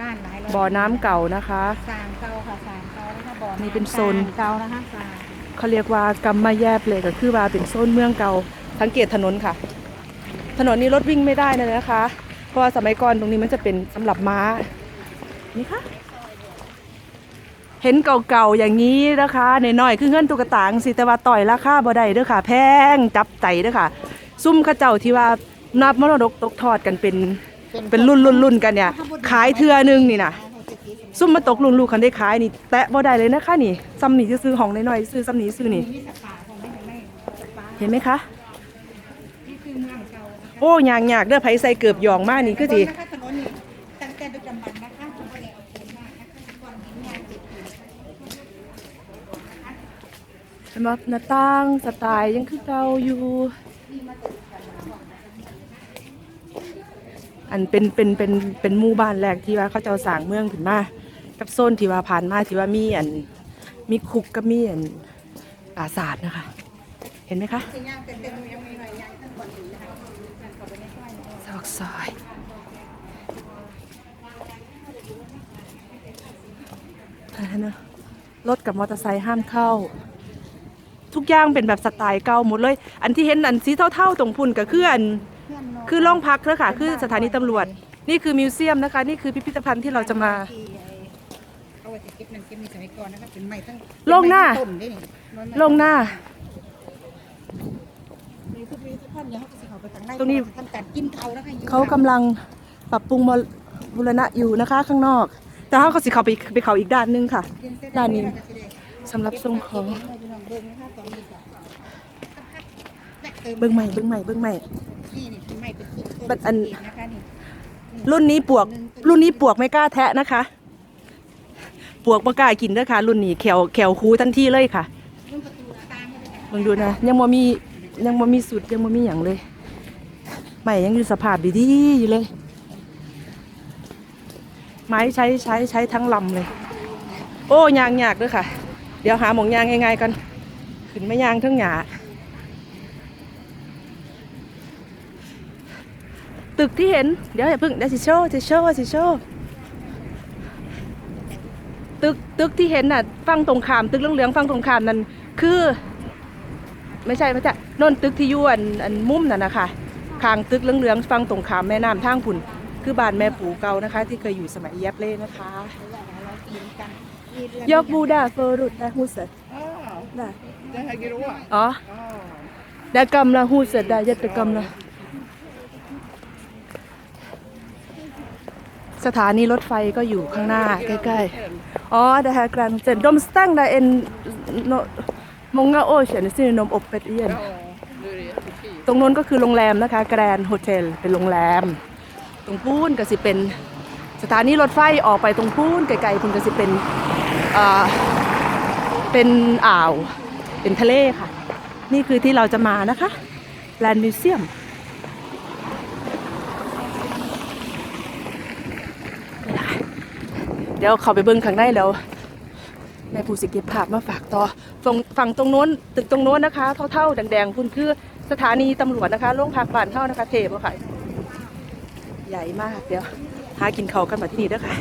ราณหลายร้อยบ่อน้ำเก่านะคะ สร้างเก่าค่ะสร้างเก่านะคะบ่อนี่เป็นโซน สร้างเก่านะคะสร้างเขาเรียกว่ากำมาแยบเลยก็คือว่าเป็นโซนเมืองเก่าสังเกตถนนค่ะ ถนนนี้รถวิ่งไม่ได้เลยนะคะ เพราะว่าสมัยก่อนตรงนี้มันจะเป็นสำหรับม้านี่ค่ะเห็นเก่าๆอย่างนี้นะคะในน้อยๆคือเงื่อนตุ๊กตาจังสิแต่ว่าต่อยราคาบ่ได้เด้อค่ะ แพงจับใจเด้อค่ะ ซุ่มเข้าเจ้าที่ว่านับมรดกตกทอดกันเป็น เป็นรุ่นรุ่นรุ่นกันเนี่ย ขายเทือนึงนี่นะซุ่มมาตกลุงลูกคันได้ขายนี่ แตะบ่ได้เลยนะคะนี่ซ้ำนี่จะซื้อของน้อยๆซื้อซ้ำนี้ซื้อนี่ เห็นไหมคะ โอ้ยางยากเด้อไผใส่เกือบหยองมากนี่คือสินะคะถนนนี่ตั้งแต่ดึกดำบรรพ์นะคะผมก็ได้เนมากนะคะก่อนหินงานติดอยู่เห็นไหมหน้าต่างสไตล์ยังคือเก่าอยู่ อันเป็นเป็นเป็นเป็นหมู่บ้านแรกที่ว่าเขาเจ้าสร้างเมืองขึ้นมากับโซนที่ว่าผ่านมาที่ว่ามีอันมีคุกกับมีอันปราสาทนะคะ เห็นไหมคะซอยนะซอกซอยอะไรนะรถกับมอเตอร์ไซค์ห้ามเข้า ทุกอย่างเป็นแบบสไตล์เก่าหมดเลย อันที่เห็นอันสีเท่าๆตรงพุ่นก็คืออัน เพื่อนน้องคือโรงพักเด้อค่ะคือสถานีตำรวจ นี่คือมิวเซียมนะคะ นี่คือพิพิธภัณฑ์ที่เราจะมาเอาไว้เก็บนั่นเก็บนี่สมัยก่อนนะคะเป็นไม้ทั้งลงหน้าต้นได้นี่มันลงหน้ามีคือมีทุกท่านอย่าเขาก็สิเขาไปทางในตรงนี้ทำการกินเขานะคะอยู่เขากำลังปรับปรุงบูรณะอยู่นะคะข้างนอก แต่ถ้าเขาสิเขาไปไปเขาอีกด้านหนึงค่ะกิเส้ด้านนี้แล้วก็สิได้สำหรับส่งของเก็บไว้อยู่ลองเบิ่งนะคะตอนนี้ก็แลกติมเบิ้งใหม่เบิ้งใหม่เบิ้งใหม่นี่นี่เป็นไม้ เป็นต้นบัดอันจริงๆนะคะนี่รุ่นนี้ปวก รุ่นนี้ปวกไม่กล้าแทะนะคะ ปวกไม่กล้ากินเด้อค่ะ รุ่นนี้แขวแขวคูทันทีเลยค่ะรุ่นประตูหน้าต่างนี่เลยค่ะลองดูนะยังบ่มียังบ่มีสุดยังบ่มีอย่างเลยใหม่ยังอยู่สภาพดีๆอยู่เลย ไม้ใช้ใช้ใช้ทั้งลำเลย โอ้ยางยากเด้วยค่ะ เดี๋ยวหาหมองยางง่ายๆกันขึ้นไม่ยางทั้งหยา ตึกที่เห็น เดี๋ยวอย่าเพิ่งเดี๋ยวสิโชว์สิโชว์สิโชว์ตึกตึกที่เห็นน่ะฟังตรงขาม ตึกเหลืองๆฟังตรงขามนั่นคือ ไม่ใช่ไม่ใช่โน่นตึกที่อยู่อันอันมุมนั่นนะคะคางตึกเหลืองๆฟังตรงขามแม่น้ำทางผุนคือบ้านแม่ปู่เก่านะคะ ที่เคยอยู่สมัยแยบเล่นะคะเรากินกันมีเรือนยกบูดาเฟอรุดนะฮูเสดอ๋อได้จะให้กินรู้อะอ๋ออ๋อได้กำละฮูเสดได้ยัตกรรมละ สถานีรถไฟก็อยู่ข้างหน้าใกล้ๆ อ๋อด้ฮะกรันเจนดมสตังได้เอ็นโมงเงาโอเชียนซินนมอบเป็ดเอียน ตรงนู้นก็คือโรงแรมนะคะแกรนโฮเทลเป็นโรงแรม ตรงพูนก็สิเป็นสถานีรถไฟออกไปตรงพูนไกลๆพูนก็สิเป็นอ่อเป็นอ่าว เป็นทะเลค่ะ นี่คือที่เราจะมานะคะแลนด์มิวเซียม เดี๋ยวเขาไปเบิ้งข้างในแล้วแม่ผู้สิเก็บภาพมาฝากต่อฝั่งฝั่งตรงโน้นตึกตรงโน้นนะคะเท่าๆแดงๆคุณคือสถานีตำรวจนะคะโรงพักบ้านเท่านะคะ เทปอะค่ะใหญ่มากเดี๋ยวหากินเขากันมาที่นี่เด้อค่ะ